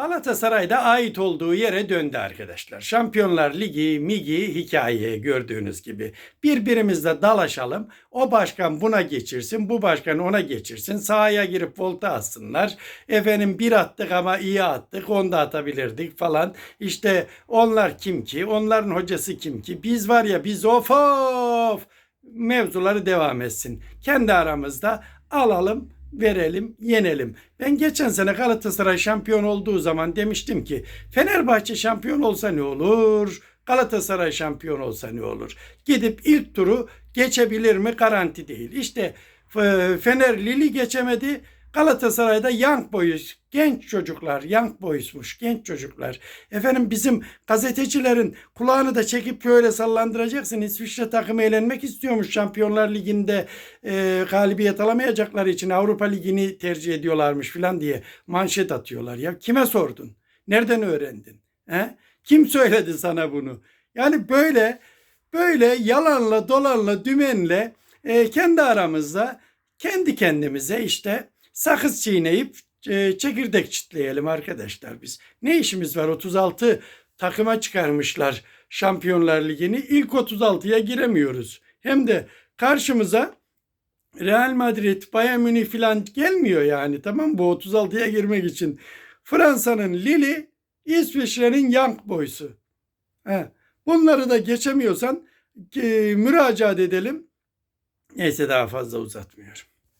Galatasaray'da ait olduğu yere döndü arkadaşlar. Şampiyonlar Ligi, Migi hikaye gördüğünüz gibi. Birbirimizle dalaşalım. O başkan buna geçirsin, bu başkan ona geçirsin. Sahaya girip volta atsınlar. Efendim bir attık ama iyi attık, onu da atabilirdik falan. İşte onlar kim ki, onların hocası kim ki. Biz var ya biz of of mevzuları devam etsin. Kendi aramızda alalım, verelim, yenelim. Ben geçen sene Galatasaray şampiyon olduğu zaman demiştim ki Fenerbahçe şampiyon olsa ne olur? Galatasaray şampiyon olsa ne olur? Gidip ilk turu geçebilir mi? Garanti değil. İşte e, Fener Lili geçemedi. Galatasaray'da Young Boys, genç çocuklar, Young Boys'muş, genç çocuklar. Efendim bizim gazetecilerin kulağını da çekip böyle sallandıracaksın. İsviçre takımı eğlenmek istiyormuş Şampiyonlar Ligi'nde e, galibiyet alamayacakları için Avrupa Ligi'ni tercih ediyorlarmış filan diye manşet atıyorlar. Ya kime sordun? Nereden öğrendin? He? Kim söyledi sana bunu? Yani böyle böyle yalanla dolanla dümenle e, kendi aramızda kendi kendimize işte sakız çiğneyip e, çekirdek çitleyelim arkadaşlar biz. Ne işimiz var 36 takıma çıkarmışlar Şampiyonlar Ligi'ni ilk 36'ya giremiyoruz. Hem de karşımıza Real Madrid, Bayern Münih falan gelmiyor yani tamam? Bu 36'ya girmek için. Fransa'nın Lille, İsviçre'nin Young Boys'u. He. Bunları da geçemiyorsan e, müracaat edelim. Neyse daha fazla uzatmıyorum.